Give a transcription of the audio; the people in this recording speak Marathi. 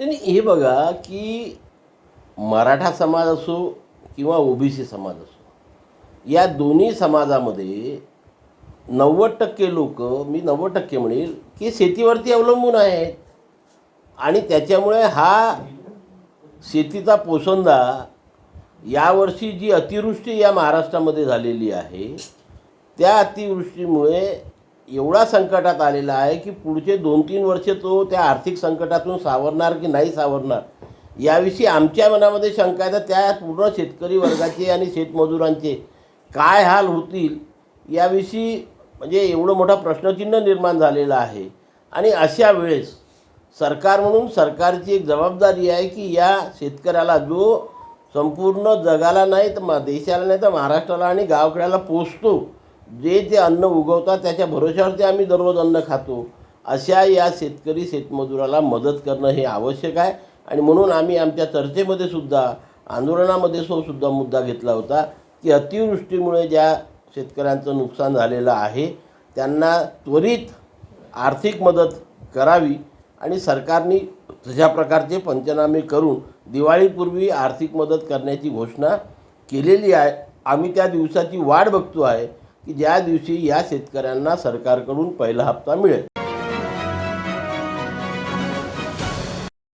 त्यांनी हे बघा की मराठा समाज असो किंवा ओबीसी समाज असो या दोन्ही समाजामध्ये नव्वद टक्के लोक मी नव्वद टक्के म्हणेल की शेतीवरती अवलंबून आहेत. आणि त्याच्यामुळे हा शेतीचा पोसंदा यावर्षी जी अतिवृष्टी या महाराष्ट्रामध्ये झालेली आहे त्या अतिवृष्टीमुळे एवढा संकटात आलेला आहे की पुढचे दोन तीन वर्ष तो त्या आर्थिक संकटातून सावरणार की नाही सावरणार? याविषयी आमच्या मनामध्ये शंका आहे. तर त्या पूर्ण शेतकरी वर्गाचे आणि शेतमजुरांचे काय हाल होतील याविषयी म्हणजे एवढं मोठा प्रश्नचिन्ह निर्माण झालेलं आहे. आणि अशा वेळेस सरकार म्हणून सरकारची एक जबाबदारी आहे की या शेतकऱ्याला जो संपूर्ण जगाला नाही तर देशाला नाही तर महाराष्ट्राला आणि गावकड्याला पोचतो. जे ते अन्न उगवतात त्याच्या भरोश्यावरती आम्ही दररोज अन्न खातो. अशा या शेतकरी शेतमजुराला मदत करणं हे आवश्यक आहे. आणि म्हणून आम्ही आमच्या चर्चेमध्ये सुद्धा आंदोलनामध्ये सो सुद्धा मुद्दा घेतला होता की अतिवृष्टीमुळे ज्या शेतकऱ्यांचं नुकसान झालेलं आहे त्यांना त्वरित आर्थिक मदत करावी आणि सरकारने तशा प्रकारचे पंचनामे करून दिवाळीपूर्वी आर्थिक मदत करण्याची घोषणा केलेली आहे. आम्ही त्या दिवसाची वाट बघतो आहे. की ज्या दिवशी या शेतकऱ्यांना सरकारकडून पहिला हप्ता मिळेल.